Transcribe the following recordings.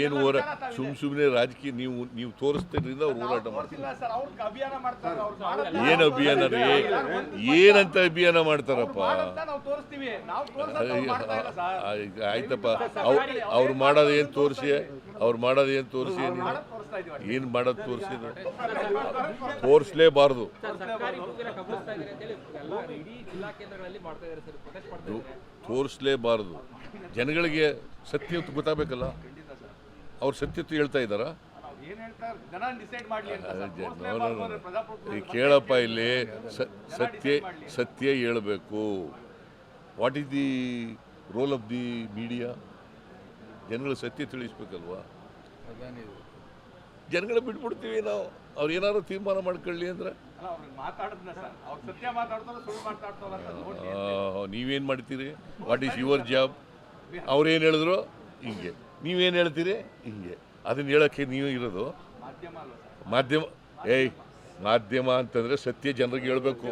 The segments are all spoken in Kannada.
ಏನು ಹೋರ ಸುಮ್ ಸುಮ್ಮನೆ ರಾಜಕೀಯ ನೀವು ನೀವು ತೋರಿಸ್ತಿದ್ರಿಂದ ಅವ್ರು ಹೋರಾಟ ಮಾಡ್ತಾರೆ ತೋರ್ಸಿಲ್ಲ ಸರ್ ಅವ್ರು ಅಭಿಯಾನ ಮಾಡ್ತಾರೆ ಅವ್ರು ಏನು ಅಭಿಯಾನ ರೀ? ಏನಂತ ಅಭಿಯಾನ ಮಾಡ್ತಾರಪ್ಪ? ಮಾಡಂತ ನಾವು ತೋರಿಸ್ತೀವಿ. ನಾವು ತೋರ್ಸೋದು ಅವ್ರು ಸರ್. ಆಯ್ತಪ್ಪ. ಅವ್ರು ಅವ್ರು ಮಾಡೋದು ಏನು ತೋರಿಸಿ? ಅವ್ರು ಮಾಡೋದು ಏನು ತೋರಿಸಿ? ಏನು ಮಾಡೋದು ತೋರಿಸಿದ್ರು ತೋರಿಸ್ಲೇಬಾರ್ದು. ತೋರಿಸ್ಲೇಬಾರ್ದು. ಜನಗಳಿಗೆ ಸತ್ಯ ಗೊತ್ತಾಗಬೇಕಲ್ಲ? ಅವ್ರು ಸತ್ಯತೆ ಹೇಳ್ತಾ ಇದ್ದಾರಾ? ಕೇಳಪ್ಪ ಇಲ್ಲಿ. ಸತ್ಯ ಸತ್ಯ ಹೇಳಬೇಕು. What is the role of the media ಜನಗಳ ಸತ್ಯ ತಿಳಿಸ್ಬೇಕಲ್ವಾ? ಜನಗಳ ಬಿಟ್ಬಿಡ್ತೀವಿ ನಾವು. ಅವ್ರು ಏನಾದ್ರು ತೀರ್ಮಾನ ಮಾಡ್ಕೊಳ್ಳಿ ಅಂದ್ರೆ? ಸತ್ಯ ನೀವೇನು ಮಾಡ್ತೀರಿ? ವಾಟ್ ಈಸ್ ಯುವರ್ ಜಾಬ್ ಏನು ಹೇಳಿದ್ರು? ಹಿಂಗೆ. ನೀವೇನು ಹೇಳ್ತೀರಿ? ಹಿಂಗೆ. ಅದನ್ನು ಹೇಳೋಕ್ಕೆ ನೀವು ಇರೋದು? ಮಾಧ್ಯಮ ಏಯ್ ಮಾಧ್ಯಮ ಅಂತಂದರೆ ಸತ್ಯ ಜನರಿಗೆ ಹೇಳ್ಬೇಕು.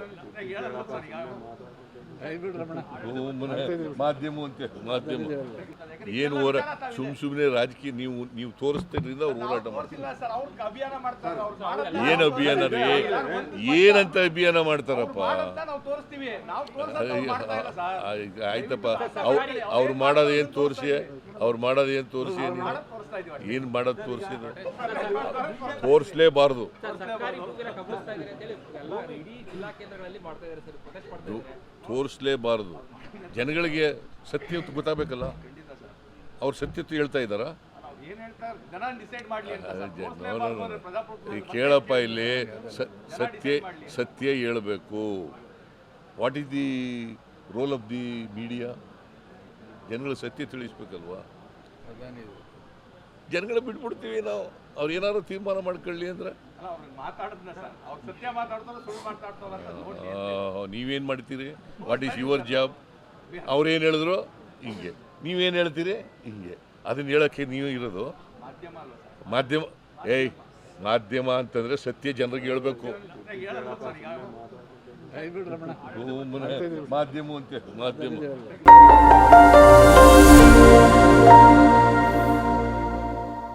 ಮಾಧ್ಯಮ. ಅಂತ ಮಾಧ್ಯಮ ಏನು ಹೋರ ಸುಮ್ ಸುಮ್ಮನೆ ರಾಜಕೀಯ ನೀವು ನೀವು ತೋರಿಸ್ತಿದ್ರಿಂದ ಅವ್ರು ಹೋರಾಟ ಮಾಡ್ತಾರೆ ಏನು ಅಭಿಯಾನ ರೀ? ಏನಂತ ಅಭಿಯಾನ ಮಾಡ್ತಾರಪ್ಪ? ಮಾಡಂತ ನಾವು ತೋರಿಸ್ತೀವಿ. ನಾವು ತೋರ್ಸೋದು ಅವ್ರು ಮಾಡ್ತಾ ಇಲ್ಲ ಸರ್. ಆಯ್ತಪ್ಪ. ಅವ್ರು ಅವ್ರು ಮಾಡೋದು ಏನು ತೋರಿಸಿ? ಅವ್ರು ಮಾಡೋದು ಏನು ತೋರಿಸಿ ಏನು ಮಾಡೋದು ತೋರಿಸಿದ್ರು ತೋರಿಸ್ಲೇಬಾರ್ದು. ತೋರಿಸ್ಲೇಬಾರ್ದು. ಜನಗಳಿಗೆ ಸತ್ಯ ಗೊತ್ತಾಗಬೇಕಲ್ಲ. ಅವ್ರು ಸತ್ಯತೆ ಹೇಳ್ತಾ ಇದ್ದಾರಾ? ಕೇಳಪ್ಪ ಇಲ್ಲಿ. ಸತ್ಯ ಸತ್ಯ ಹೇಳಬೇಕು. What is the role of the media ಜನಗಳು ಸತ್ಯ ತಿಳಿಸ್ಬೇಕಲ್ವಾ? ಜನಗಳ ಬಿಟ್ಬಿಡ್ತೀವಿ ನಾವು. ಅವ್ರು ಏನಾದ್ರು ತೀರ್ಮಾನ ಮಾಡ್ಕೊಳ್ಳಿ ಅಂದ್ರೆ. ನೀವೇನು ಮಾಡ್ತೀರಿ? ವಾಟ್ ಈಸ್ ಯುವರ್ ಜಾಬ್ ಅವ್ರೇನು ಹೇಳಿದ್ರು? ಹಿಂಗೆ. ನೀವೇನು ಹೇಳ್ತೀರಿ? ಹಿಂಗೆ. ಅದನ್ನ ಹೇಳೋಕ್ಕೆ ನೀವು ಇರೋದು. ಮಾಧ್ಯಮ ಏಯ್ ಮಾಧ್ಯಮ ಅಂತಂದ್ರೆ ಸತ್ಯ ಜನರಿಗೆ ಹೇಳ್ಬೇಕು. ಮಾಧ್ಯಮ. ಅಂತ ಮಾಧ್ಯಮ.